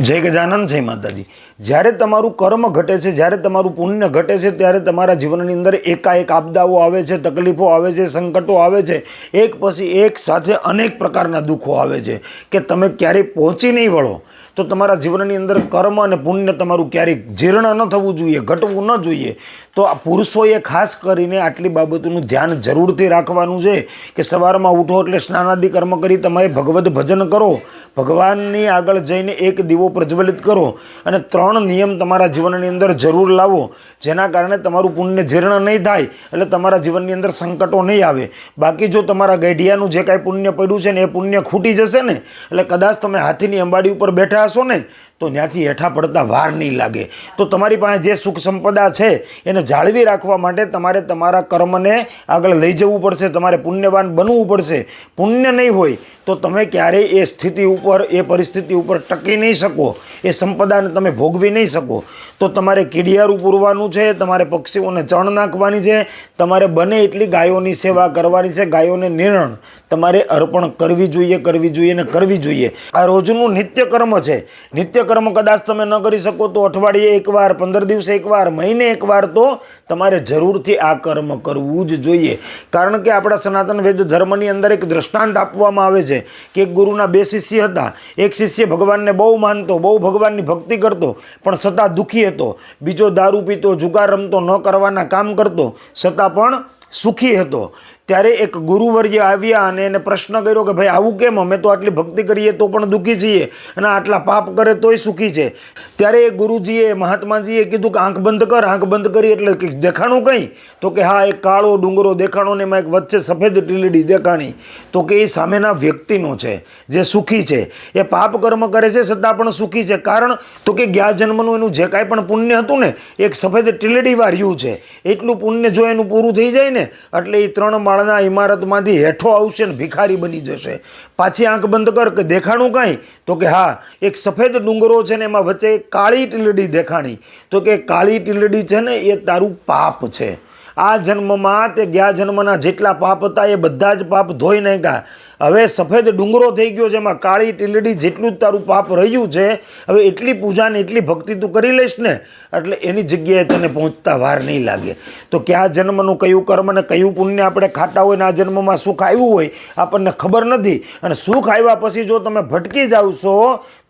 જય ગજાનંદ, જય માતાજી. જ્યારે તમારું કર્મ ઘટે છે, જ્યારે તમારું પુણ્ય ઘટે છે, ત્યારે તમારા જીવનની અંદર એકાએક આપદાઓ આવે છે, તકલીફો આવે છે, સંકટો આવે છે, એક પછી એક સાથે અનેક પ્રકારના દુઃખો આવે છે કે તમે ક્યારેય પહોંચી નહીં વળો. તો તમારા જીવનની અંદર કર્મ અને પુણ્ય તમારું ક્યારેય જીર્ણ ન થવું જોઈએ, ઘટવું ન જોઈએ. તો આ પુરુષોએ ખાસ કરીને આટલી બાબતોનું ધ્યાન જરૂરથી રાખવાનું છે કે સવારમાં ઉઠો એટલે સ્નાનાદિ કર્મ કરી તમે ભગવદ્ ભજન કરો. ભગવાનની આગળ જઈને એક દીવો પ્રજ્વલિત કરો અને ત્રણ નિયમ તમારા જીવનની અંદર જરૂર લાવો. જેના કારણે તમારું પુણ્ય જીર્ણ નહીં થાય એટલે તમારા જીવનની અંદર સંકટો નહીં આવે. બાકી જો તમારા ગઢિયાનું જે કાંઈ પુણ્ય પડ્યું છે ને એ પુણ્ય ખૂટી જશે ને, એટલે કદાચ તમે હાથીની અંબાડી ઉપર બેઠા હશો ને, તો ત્યાંથી હેઠા પડતા વાર નહીં લાગે. તો તમારી પાસે જે સુખ સંપદા છે, એને જાળવી રાખવા માટે તમારે તમારા કર્મને આગળ લઈ જવું પડશે, તમારે પુણ્યવાન બનવું પડશે. પુણ્ય નહીં હોય તો તમે ક્યારેય એ સ્થિતિ ઉપર, એ પરિસ્થિતિ ઉપર ટકી નહીં શકો. એ સંપદાને તમે ભોગવી નહીં શકો. તો તમારે કીડિયારું પૂરવાનું છે, તમારે પક્ષીઓને ચણ નાખવાની છે, તમારે બને એટલી ગાયોની સેવા કરવાની છે, ગાયોને નિરણ તમારે અર્પણ કરવી જોઈએ કરવી જોઈએ ને કરવી જોઈએ. આ રોજનું નિત્ય કર્મ છે. નિત્ય કર્મ કદાચ તમે ન કરી શકો તો અઠવાડિયે એકવાર, પંદર દિવસે એકવાર, મહિને એકવાર તો તમારે જરૂરથી આ કર્મ કરવું જ જોઈએ. કારણ કે આપણા સનાતન વેદ ધર્મની અંદર એક દ્રષ્ટાંત આપવામાં આવે છે કે એક ગુરુના બે શિષ્ય હતા. એક શિષ્ય ભગવાનને બહુ માનતો, બહુ ભગવાનની ભક્તિ કરતો, પણ છતાં દુઃખી હતો. બીજો દારૂ પીતો જુગાર રમતો ન કરવાના કામ કરતો છતાં પણ સુખી હતો. ત્યારે એક ગુરુવર્ય આવ્યા અને એને પ્રશ્ન કર્યો કે ભાઈ, આવું કેમ? અમે તો આટલી ભક્તિ કરીએ તો પણ દુઃખી છીએ અને આટલા પાપ કરે તોય સુખી છે. ત્યારે એ ગુરુજીએ, મહાત્માજીએ કીધું કે આંખ બંધ કર, આંખ બંધ કરી. એટલે દેખાણું કંઈ? તો કે હા, એક કાળો ડુંગરો દેખાણો ને એમાં એક વચ્ચે સફેદ ટીલડી દેખાણી. તો કે એ સામેના વ્યક્તિનો છે, જે સુખી છે. એ પાપ કર્મ કરે છે છતાં પણ સુખી છે. કારણ તો કે ગયા જન્મનું એનું જે કાંઈ પણ પુણ્ય હતું ને, એક સફેદ ટીલડી વાર્યું છે. એટલું પુણ્ય જો એનું પૂરું થઈ જાય ને, એટલે એ ત્રણ માળના ઇમારતમાંથી હેઠો આવશે ને ભિખારી બની જશે. પાછી આંખ બંધ કર કે દેખાણું કાંઈ? તો કે હા, એક સફેદ ડુંગરો છે ને એમાં વચ્ચે કાળી ટીલડી દેખાણી. તો કે કાળી ટીલડી છે ને એ તારું પાપ છે. આ જન્મમાં તે ગયા જન્મના જેટલા પાપ હતા એ બધા જ પાપ ધોઈ નાખ્યા. હવે સફેદ ડુંગરો થઈ ગયો છે, એમાં કાળી ટીલડી જેટલું જ તારું પાપ રહ્યું છે, હવે એટલી પૂજા ને એટલી ભક્તિ તું કરી લઈશ ને, એટલે એની જગ્યાએ તને પહોંચતા વાર નહીં લાગે. તો કયા જન્મનું કયું કર્મ ને કયું પુણ્ય આપણે ખાતા હોય ને આ જન્મમાં સુખ આવ્યું હોય, આપણને ખબર નથી. અને સુખ આવ્યા પછી જો તમે ભટકી જાવશો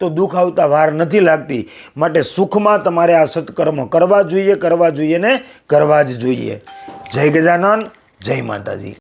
તો દુઃખ આવતા વાર નથી લાગતી. માટે સુખમાં તમારે આ સત્કર્મ કરવા જોઈએ કરવા જોઈએ ને કરવા જ જોઈએ. જય ગજાનન, જય માતાજી.